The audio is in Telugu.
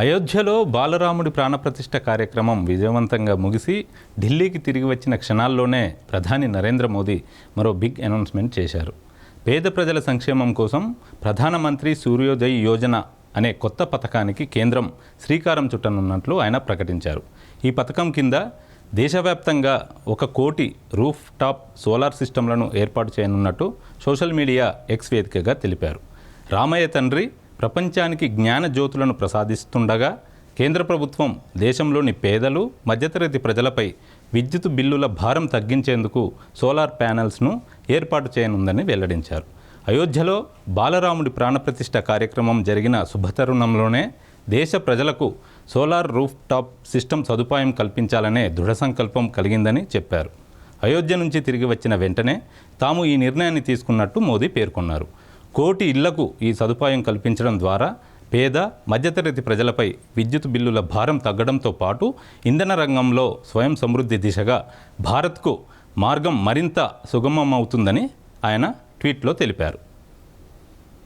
అయోధ్యలో బాలరాముడి ప్రాణప్రతిష్ఠ కార్యక్రమం విజయవంతంగా ముగిసి ఢిల్లీకి తిరిగి వచ్చిన క్షణాల్లోనే ప్రధాని నరేంద్ర మోదీ మరో బిగ్ అనౌన్స్మెంట్ చేశారు. పేద ప్రజల సంక్షేమం కోసం ప్రధానమంత్రి సూర్యోదయ్ యోజన అనే కొత్త పథకానికి కేంద్రం శ్రీకారం చుట్టనున్నట్లు ఆయన ప్రకటించారు. ఈ పథకం కింద దేశవ్యాప్తంగా ఒక కోటి రూఫ్ టాప్ సోలార్ సిస్టంలను ఏర్పాటు చేయనున్నట్టు సోషల్ మీడియా ఎక్స్ వేదికగా తెలిపారు. రామయ్య తండ్రి ప్రపంచానికి జ్ఞాన జ్యోతులను ప్రసాదిస్తుండగా కేంద్ర ప్రభుత్వం దేశంలోని పేదలు మధ్యతరగతి ప్రజలపై విద్యుత్ బిల్లుల భారం తగ్గించేందుకు సోలార్ ప్యానెల్స్ను ఏర్పాటు చేయనుందని వెల్లడించారు. అయోధ్యలో బాలరాముడి ప్రాణప్రతిష్ఠ కార్యక్రమం జరిగిన శుభతరుణంలోనే దేశ ప్రజలకు సోలార్ రూఫ్ టాప్ సిస్టమ్ సదుపాయం కల్పించాలనే దృఢ సంకల్పం కలిగిందని చెప్పారు. అయోధ్య నుంచి తిరిగి వచ్చిన వెంటనే తాము ఈ నిర్ణయాన్ని తీసుకున్నట్టు మోదీ పేర్కొన్నారు. కోటి ఇళ్ళకు ఈ సదుపాయం కల్పించడం ద్వారా పేద మధ్యతరగతి ప్రజలపై విద్యుత్ బిల్లుల భారం తగ్గడంతో పాటు ఇంధన రంగంలో స్వయం సమృద్ధి దిశగా భారత్కు మార్గం మరింత సుగమమవుతుందని ఆయన ట్వీట్లో తెలిపారు.